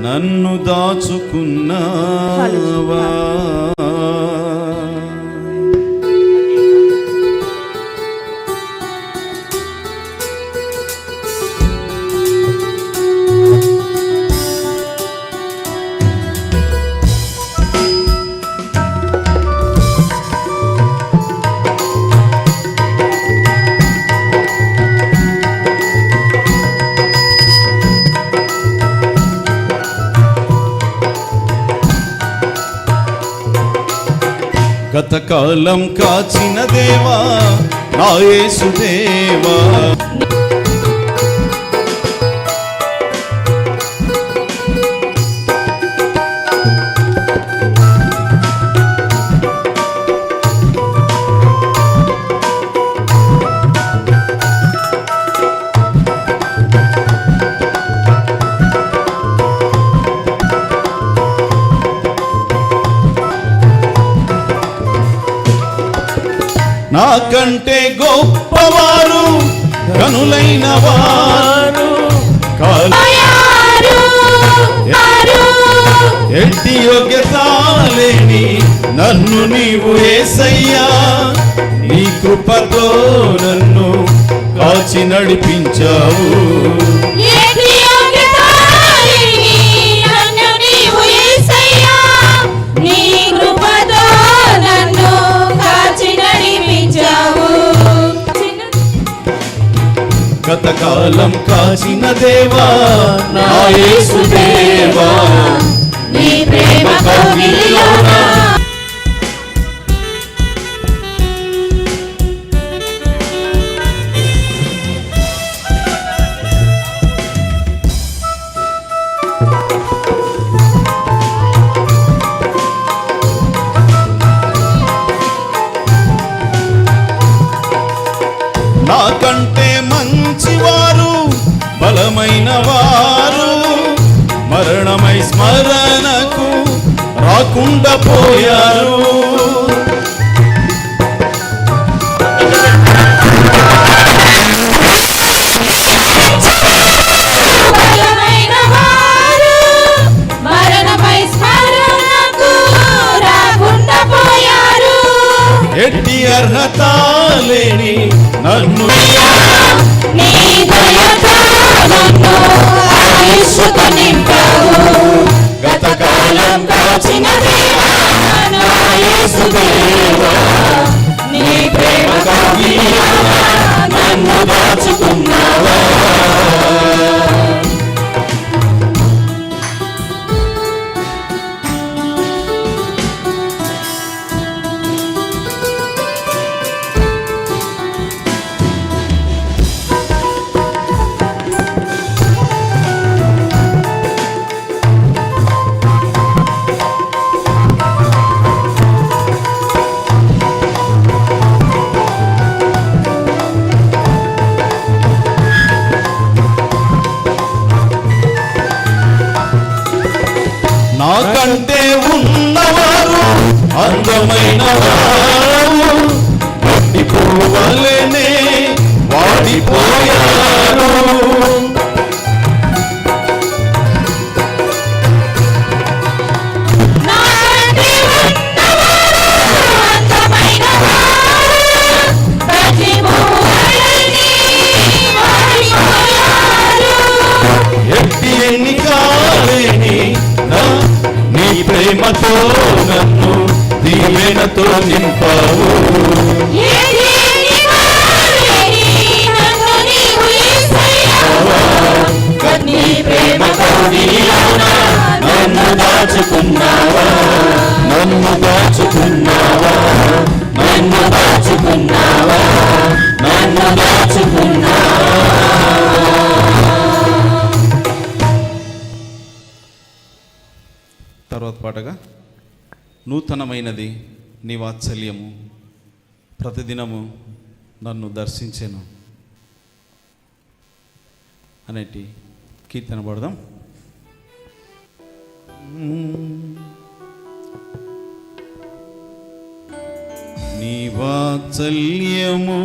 నన్ను దాచుకున్నావా? గతకాలం కాచిన దేవా నా యేసుదేవా. నాకంటే గొప్పవారు కనులైన వారు. ఎట్టి యోగ్యత లేని నన్ను నీవు ఏసయ్యా. నీ కృపతో నన్ను కాచి నడిపించావు. గతకాలం కాసిన దేవా నా యేసుదేవా. నీ ప్రేమ కవిలోనా బలమైన వారు మరణమై స్మరణకు రాకుండా పోయారు. ఎట్టి అర్హత లేని నన్ను నీ దయతో నన్ను ఆయుష్తో నింపావు. గతకాలం కాచిన నీ ప్రేమ నన్ను దాచుకున్నావా ప్రేమతో నన్ను దీవెనతో నింపావు. నన్ను దాచుకున్నావా? నన్ను దాచుకున్నావా? నన్ను దాచుకున్నావా? నన్ను దాచు నూతనమైనది నీ వాత్సల్యము. ప్రతిదినము నన్ను దర్శించెను. అనేటి కీర్తన పడదాం. నీ వాత్సల్యము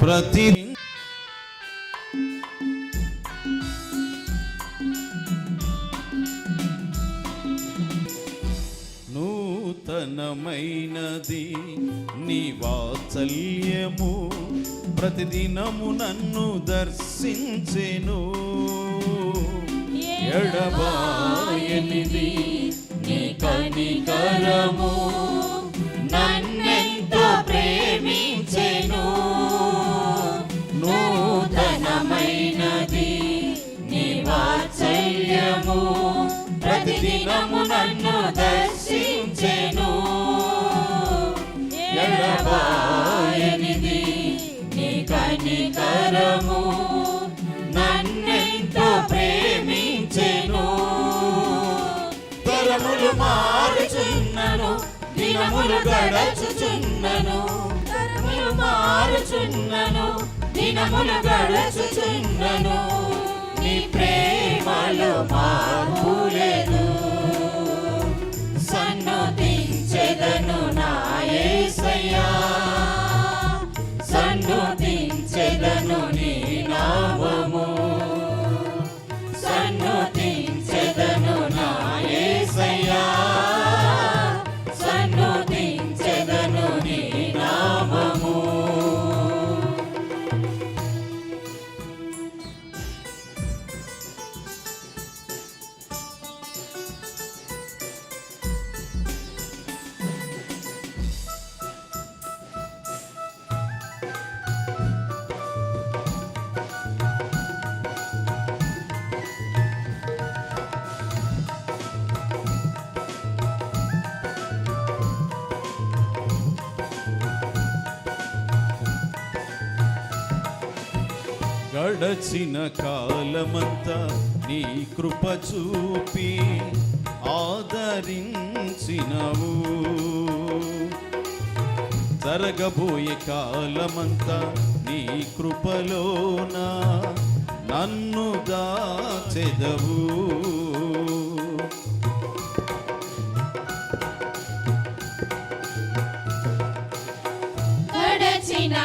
ప్రతి ప్రతిదినము నన్ను దర్శించెను. ఎడబాయనిది నీ కనికరము. నన్నెంతో ప్రేమించెను. నూతనమైనది నీ వాత్సల్యము. ప్రతిదినము నన్ను దర్శించెను. ఎడబా కనికరము నన్నెంతో ప్రేమించెను. తరములు మారుచున్నను దినములు గడచుచున్నను. తరములు మారుచున్నను దినములు గడచుచున్నను. నీ ప్రేమలో మార్పు లేదు. సన్నుతించెదను గడచిన కాలమంతా నీ కృప చూపి ఆదరించినవు. జరగబోయే కాలమంతా నీ కృపలోన నన్ను దాచెదవు. గడచిన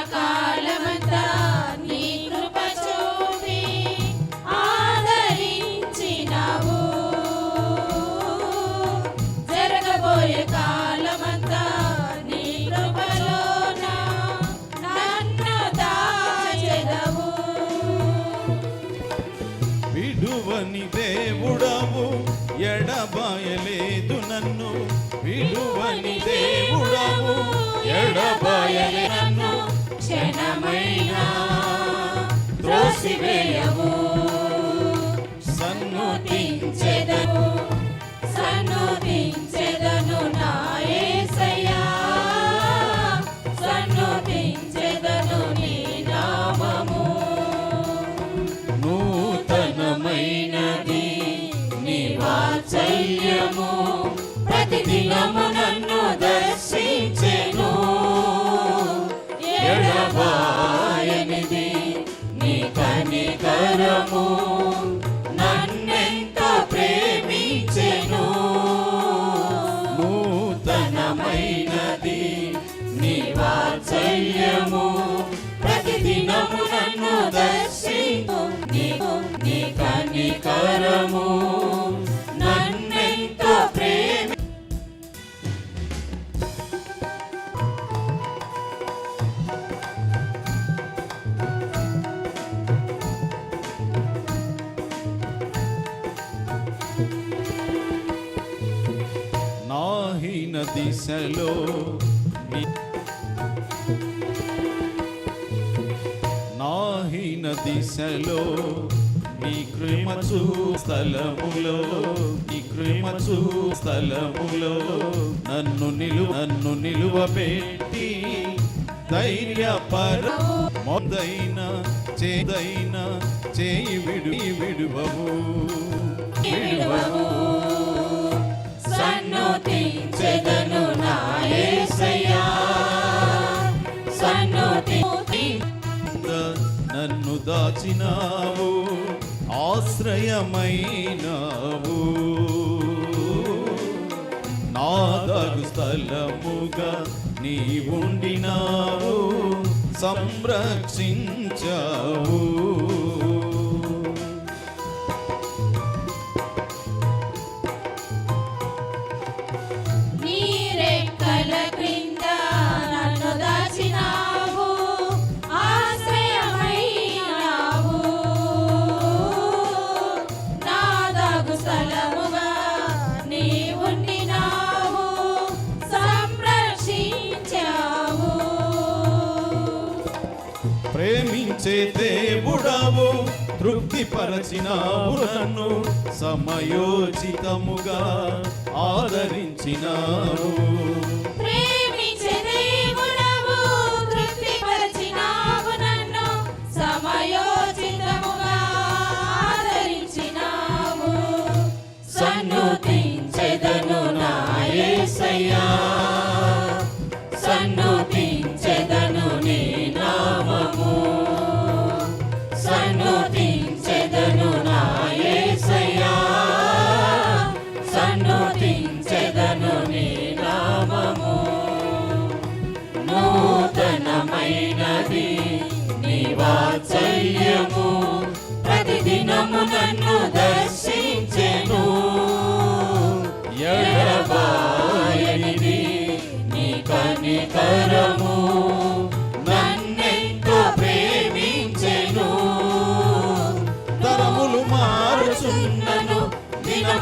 Yeah. దిశలో నాహీన దిశలో నీ కృమచు స్థలములో నీ కృమచు స్థలములో నన్ను నిలు నన్ను నిలువ పెట్టి ధైర్యపర మొదైన చేదైన చేయి విడు విడువవు. విడువవు. సన్నోతి చేద దాచినావు ఆశ్రయమైనావు. నాదగు స్థలముగా నీ ఉండినావు సంరక్షించావు. తృప్తిపరచినావు నన్ను సమయోచితముగా ఆదరించినావు.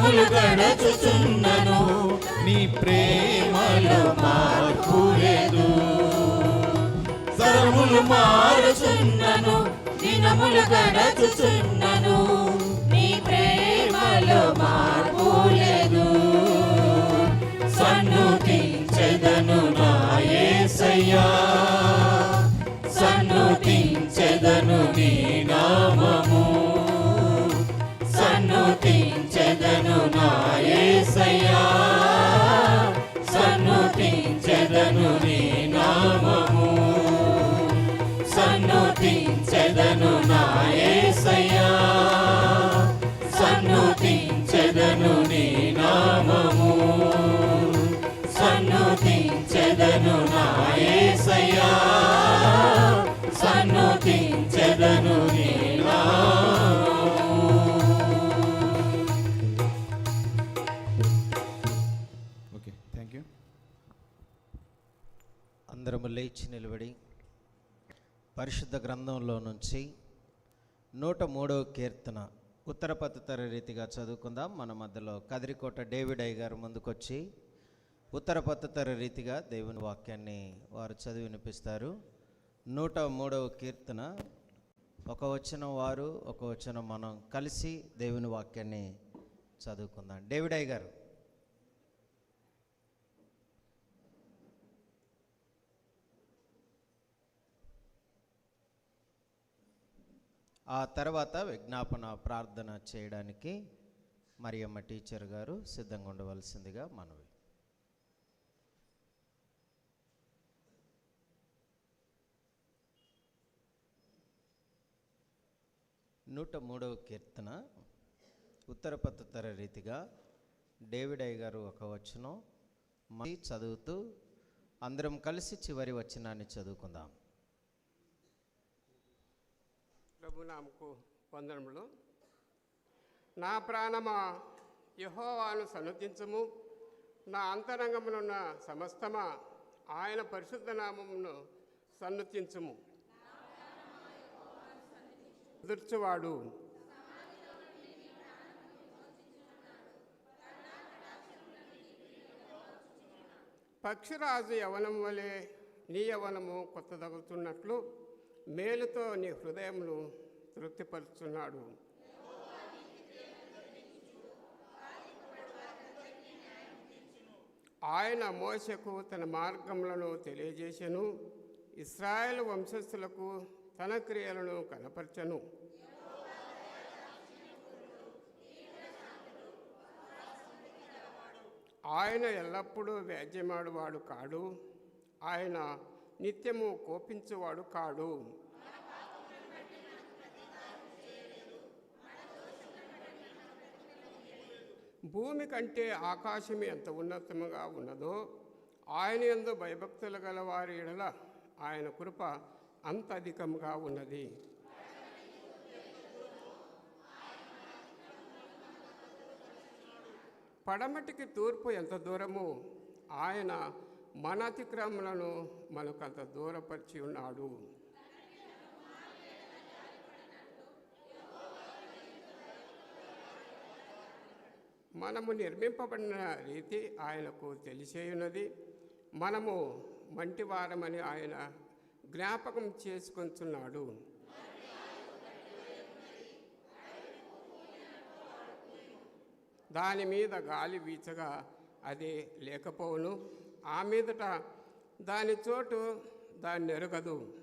దినములు గడచుచున్నను నీ ప్రేమలో మార్పు లేదు తరములు మారుచు మారుచున్నను దినములు గడచుచున్నను నీ ప్రేమలో మార్పు లేదు సన్నుతించెదను నా యేసయ్యా సన్నుతించెదను నా యేసయ్యా సన్నుతించెదను నీ నామము. సన్నుతించెదను నా యేసయ్యా సన్నుతించెదను నీ ఓకే థ్యాంక్ యూ అందరము లేచి నిలబడి పరిశుద్ధ గ్రంథంలో నుంచి నూట మూడవ కీర్తన ఉత్తర రీతిగా చదువుకుందాం. మన మధ్యలో కదిరికోట డేవిడ్ అయ్య గారు ముందుకొచ్చి ఉత్తర రీతిగా దేవుని వాక్యాన్ని వారు చదివి వినిపిస్తారు. నూట మూడవ కీర్తన ఒక వచ్చిన వారు ఒక వచ్చిన మనం కలిసి దేవుని వాక్యాన్ని చదువుకుందాం. డేవిడ్ అయ్య గారు. ఆ తర్వాత విజ్ఞాపన ప్రార్థన చేయడానికి మరియమ్మ టీచర్ గారు సిద్ధంగా ఉండవలసిందిగా మనవి. నూట మూడవ కీర్తన ఉత్తర రీతిగా డేవిడ్ అయ్య గారు ఒక వచనం మరి చదువుతూ అందరం కలిసి చివరి వచనాన్ని చదువుకుందాం. ప్రభునామకు వందనములు. నా ప్రాణమా యహోవాను సన్నతించము. నా అంతరంగమునున్న సమస్తమా ఆయన పరిశుద్ధ నామమును సన్నతించము. కుదుర్చువాడు పక్షిరాజు యవనం వలె నీ యవనము కొత్తదగుతున్నట్లు. మేలుతో నీ హృదయమును తృప్తిపరుచున్నాడు. ఆయన మోసకు తన మార్గములను తెలియజేసెను ఇస్రాయేల్ వంశస్థులకు తన క్రియలను కనపరచను. ఆయన ఎల్లప్పుడూ వ్యాజ్యమాడువాడు కాడు. ఆయన నిత్యము కోపించువాడు కాడు. భూమి కంటే ఆకాశం ఎంత ఉన్నతముగా ఉన్నదో ఆయన ఎందు భయభక్తులు గల వారి ఎడల ఆయన కృప అంత అధికముగా ఉన్నది. పడమటికి తూర్పు ఎంత దూరము ఆయన మన అతిక్రమలను మనకు అంత దూరపరిచి ఉన్నాడు. మనము నిర్మింపబడిన రీతి ఆయనకు తెలిసేయున్నది. మనము మంటివారమని ఆయన జ్ఞాపకం చేసుకొంచున్నాడు. దాని మీద గాలి వీచగా అది లేకపోవును. ఆ మీదట దాని చోటు దాన్ని ఎరగదు.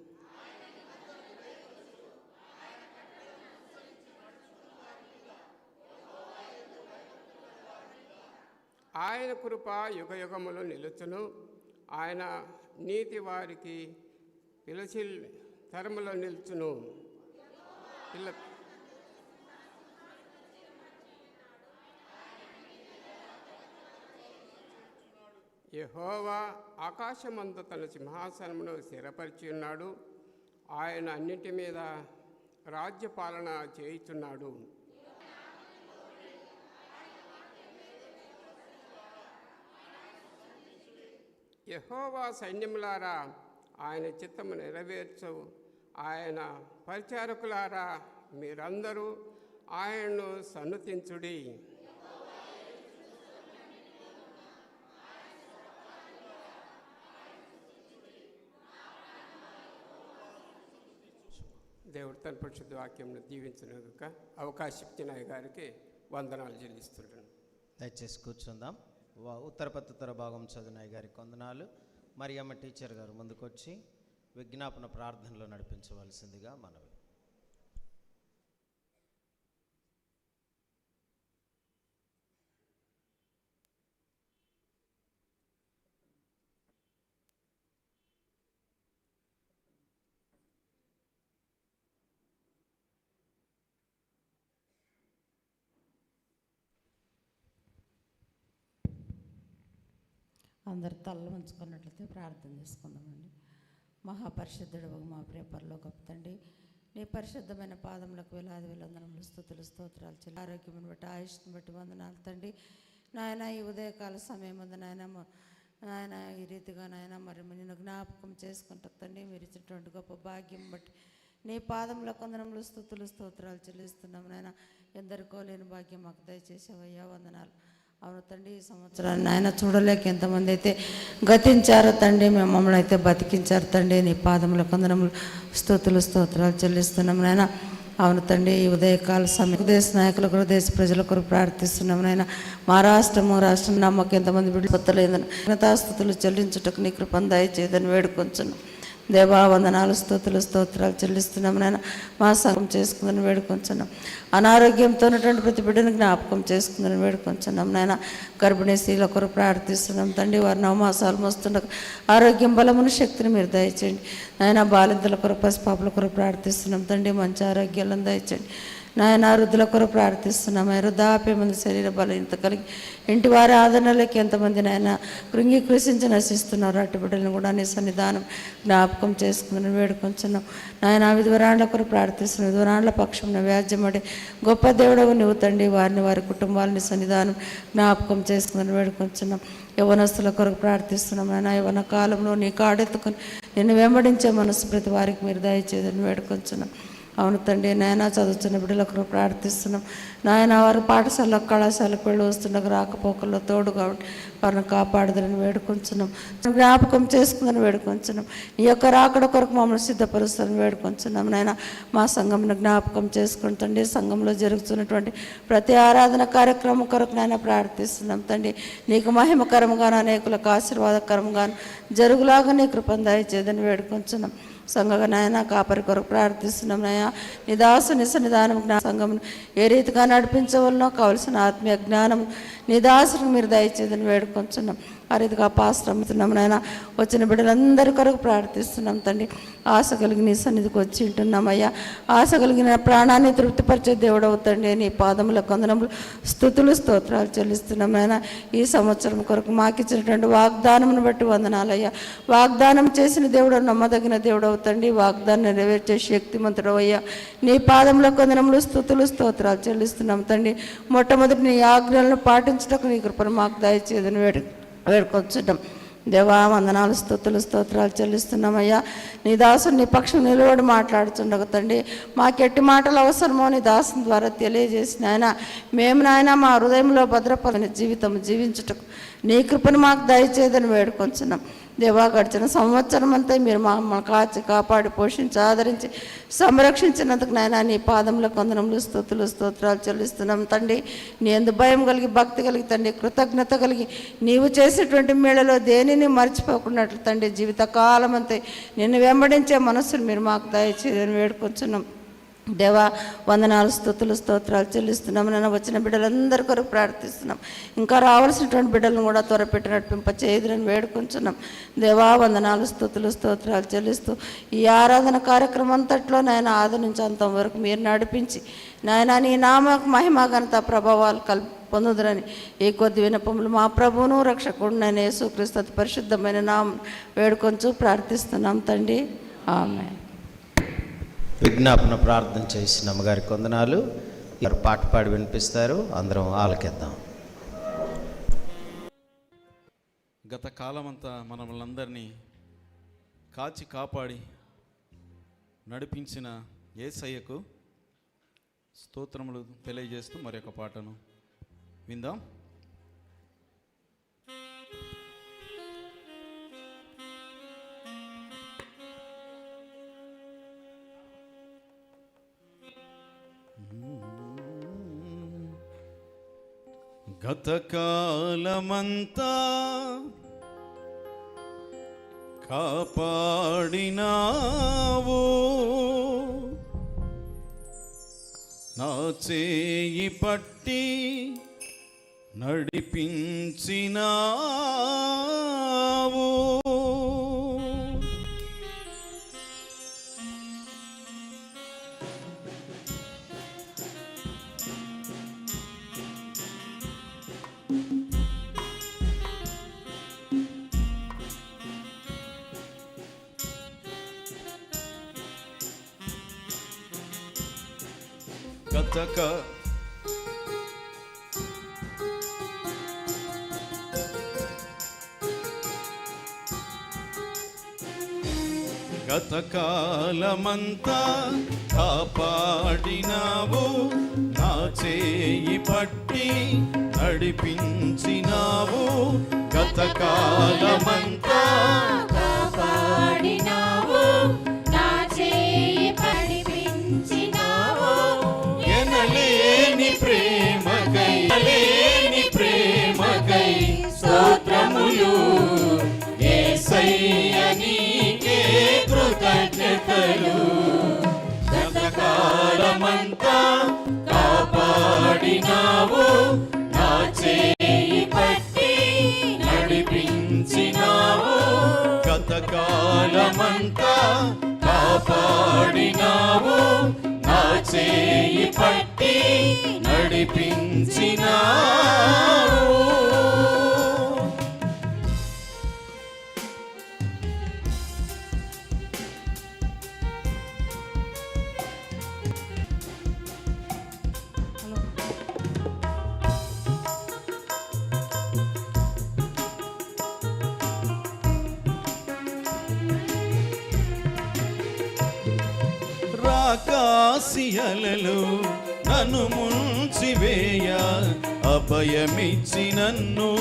ఆయన కృప యుగ యుగములు నిలుచును. ఆయన నీతి వారికి పిలిచి తరములో నిలుచును. పిల్ల యహోవా ఆకాశమందు తన సింహాసనమును స్థిరపరిచి ఉన్నాడు. ఆయన అన్నిటి మీద రాజ్యపాలన చేయుచున్నాడు. యహోవా సైన్యములారా ఆయన చిత్తము నెరవేర్చు. ఆయన పరిచారకులారా మీరందరూ ఆయన్ను సన్నుతించుడి. దేవుడు తన పరిశుద్ధ వాక్యంను దీవించినందుక అవకాశం ఇచ్చిన గారికి వందనాలు చెల్లిస్తున్నాను. దయచేసి కూర్చుందాం. వా- ఉత్తర భాగం చదివినాయి గారికి వందనాలు. మరియమ్మ టీచర్ గారు ముందుకొచ్చి విజ్ఞాపన ప్రార్థనలో నడిపించవలసిందిగా మనవి అందరు తల్ల ఉంచుకున్నట్లయితే ప్రార్థన చేసుకుందామండి. మహాపరిశుద్ధుడు మా ప్రేపర్లో గొప్పతండి నీ పరిశుద్ధమైన పాదములకు వేలాది వేలందనములు స్థుతులు స్తోత్రాలు చెల్లి. ఆరోగ్యం బట్టి ఆయుష్ని బట్టి వందనాలు తండి నాయన ఈ ఉదయకాల సమయం ఉంది నాయన నాయన ఈ రీతిగా నాయన మరి నేను జ్ఞాపకం చేసుకుంటా మీరు ఇచ్చినటువంటి గొప్ప భాగ్యం బట్టి నీ పాదంలో కొందనములు స్థుతులు స్తోత్రాలు చెల్లిస్తున్నాం నాయన. ఎందరికో లేని భాగ్యం మాకు దయచేసేవయ్యా వందనాలు. అవును తండ్రి ఈ సంవత్సరాన్ని ఆయన చూడలేక ఎంతమంది అయితే గతించారు తండ్రి మేము మమ్మల్ని అయితే బతికించారు తండ్రి. నీ పాదముల కొందనములు స్థుతులు స్తోత్రాలు చెల్లిస్తున్నాం నాయన. అవును తండ్రి ఈ ఉదయకాల సమయం దేశ నాయకుల కొరకు దేశ ప్రజల కొరకు ప్రార్థిస్తున్నాం నాయన. మా రాష్ట్రము రాష్ట్రం నమ్మకం ఎంతమంది విడిపోతలేదని ఘనతాస్థుతులు చెల్లించుటకు నీ కృపందాయి చేయదని వేడుకొంచున్నాం. దేవా వందనాలు స్తోతులు స్తోత్రాలు చెల్లిస్తున్నాం నాయన. మా సంఘం చేసుకుందని వేడుకొంచున్నాం. అనారోగ్యంతో ఉన్నటువంటి ప్రతి బిడ్డను జ్ఞాపకం చేసుకుందని వేడుకొంచున్నాం నాయన. గర్భిణీ స్త్రీల కొరకు ప్రార్థిస్తున్నాం తండ్రి వారి నవమాసాలు మోస్తుండగా ఆరోగ్యం బలమును శక్తిని మీరు దయచేయండి. నాయన బాలింతల కొరకు పసిపాపుల కొరకు ప్రార్థిస్తున్నాం తండ్రి మంచి ఆరోగ్యాలను దయచేయండి. నాయన వృద్ధుల కొరకు ప్రార్థిస్తున్నాం. వృద్ధాప్య మంది శరీర బలహీనత కలిగి ఇంటి వారి ఆదరణలోకి ఎంతమంది నాయన కృంగి కృషించి నశిస్తున్నారు అటు బిడ్డలను కూడా నీ సన్నిధానం జ్ఞాపకం చేసుకుందని వేడుకొంచున్నాం. నాయన విధువరాండ్ల కొరకు ప్రార్థిస్తున్నాం. విధువరాండ్ల పక్షం వ్యాజ్యమడి గొప్ప దేవుడవు నువ్వు తండ్రి. వారిని వారి కుటుంబాలని సన్నిధానం జ్ఞాపకం చేసుకుందని వేడుకొంచున్నాం. యవనస్తుల కొరకు ప్రార్థిస్తున్నాం. నాయన యవన కాలంలో నీ కాడెత్తుకుని నిన్ను వెంబడించే మనసు ప్రతి వారికి మీరు దయచేదని వేడుకొంచున్నాం. అవును తండ్రి నాయన చదువుతున్న బిడ్డలకు ప్రార్థిస్తున్నాం. నాయన వారు పాఠశాల కళాశాలకు వెళ్ళి వస్తుండగా రాకపోకల్లో తోడు కాబట్టి వారిని కాపాడదని వేడుకొంచున్నాం. జ్ఞాపకం చేసుకుందని వేడుకొంచున్నాం. ఈ యొక్క రాకడ కొరకు మమ్మల్ని సిద్ధపరుస్తారని వేడుకొంచున్నాం. నాయన మా సంఘంను జ్ఞాపకం చేసుకుని తండ్రి సంఘంలో జరుగుతున్నటువంటి ప్రతి ఆరాధన కార్యక్రమం కొరకు నాయన ప్రార్థిస్తున్నాం. తండ్రి నీకు మహిమకరంగాను అనేకులకు ఆశీర్వాదకరంగాను జరుగులాగా నీ కృపను దయచేదని వేడుకొంచున్నాం. సంఘగా నాయన కాపరి కొరకు ప్రార్థిస్తున్నాం నాయన నిదాసు నిస నిదానం సంఘం ఏ రీతిగా నడిపించవలనో కావలసిన ఆత్మీయ జ్ఞానం నీ మీరు దయచేదని వేడుకొంచున్నాం. ఆ రీతిగా పాశ్రమిస్తున్నాం నాయన. వచ్చిన బిడ్డలందరి కొరకు ప్రార్థిస్తున్నాం తండ్రి. ఆశ కలిగి నీ సన్నిధికి వచ్చి ఉంటున్నామయ్యా. ఆశ కలిగిన ప్రాణాన్ని తృప్తిపరిచే దేవుడు అవుతండి నీ పాదముల కొందనములు స్థుతులు స్తోత్రాలు చెల్లిస్తున్నాం నాయన. ఈ సంవత్సరం కొరకు మాకిచ్చినటువంటి వాగ్దానమును బట్టి వందనాలయ్యా. వాగ్దానం చేసిన దేవుడు నమ్మదగిన దేవుడు అవుతండి వాగ్దానం నెరవేర్చే శక్తిమంతుడు అయ్యా నీ పాదంలో కొందనములు స్థుతులు స్తోత్రాలు చెల్లిస్తున్నాం తండ్రి. మొట్టమొదటి నీ ఆజ్ఞలను పాటించటకు నీ కృపను మాకు దయచేదని వేడు వేడుకొచ్చటం. దేవా వందనాలు స్తోత్రులు స్తోత్రాలు చెల్లిస్తున్నామయ్యా. నీ దాసుని నీ పక్షం నిలబడి మాట్లాడుతుండగ తండ్రి మాకెట్టి మాటలు అవసరమో నీ దాసుని ద్వారా తెలియజేసిన ఆయన. మేము నాయన మా హృదయంలో భద్రపరని జీవితం జీవించుటకు నీ కృపను మాకు దయచేదని వేడుకొంచున్నాం. దేవా గడిచిన సంవత్సరం అంతా మీరు మమ్మల్ని కాచి కాపాడి పోషించి ఆదరించి సంరక్షించినందుకు నాయన నీ పాదంలో కొందనములు స్తోతులు స్తోత్రాలు చెల్లిస్తున్నాం. తండ్రి నీ ఎందు భయం కలిగి భక్తి కలిగి తండ్రి కృతజ్ఞత కలిగి నీవు చేసేటువంటి మేళలో దేనిని మర్చిపోకున్నట్లు తండ్రి జీవితకాలం అంతే నిన్ను వెంబడించే మనస్సును మీరు మాకు దయచేయని వేడుకొచ్చున్నాం దేవా వందనాలు స్థుతులు స్తోత్రాలు చెల్లిస్తున్నాం నన్ను వచ్చిన బిడ్డలందరి కొరకు ప్రార్థిస్తున్నాం. ఇంకా రావాల్సినటువంటి బిడ్డలను కూడా త్వరపెట్టి నడిపింప చేయదురని వేడుకుంటున్నాం దేవా వందనాలు స్థుతులు స్తోత్రాలు చెల్లిస్తూ ఈ ఆరాధన కార్యక్రమం అంతట్లో నాయన ఆది నుంచి అంతం వరకు మీరు నడిపించి నాయన నీ నామ మహిమ ఘనత ప్రభావాలు కల్ పొందుదరని ఈ కొద్ది వినపములు మా ప్రభువును రక్షకుడు నేను యేసుక్రీస్తు అతి పరిశుద్ధమైన నామం వేడుకొంచు ప్రార్థిస్తున్నాం తండ్రి. ఆమె విజ్ఞాపన ప్రార్థన చేసిన అమ్మగారి కొందనాలు. వారు పాట పాడి వినిపిస్తారు. అందరం ఆలకిద్దాం. గత కాలమంతా మనల్ని కాచి కాపాడి నడిపించిన ఏసయ్యకు స్తోత్రములు తెలియజేస్తూ మరి పాటను విందాం. గతకాలమంతా కాపాడినావు. నా చేయి పట్టి నడిపించినావు. గతక గతకాలమంతా కాపాడినావు నా చేయి పట్టి నడిపించినావు. గతకాలమంతా కాపాడినావు. నా చేయి పట్టి నడిపించినావు. గతకాలమంతా కాపాడినావు. నా చేయి పట్టి నడిపించినావు. రాకాసియలలు నన్ను ముంచివేయ అభయమిచ్చి నన్ను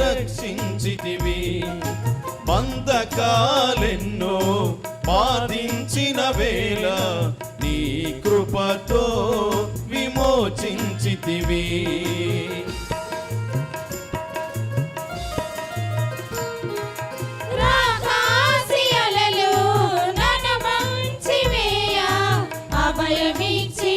రక్షించితివి. బంధకాలెన్నో బాధించిన వేళ నీ కృపతో విమోచించితివి. అభయమిచ్చి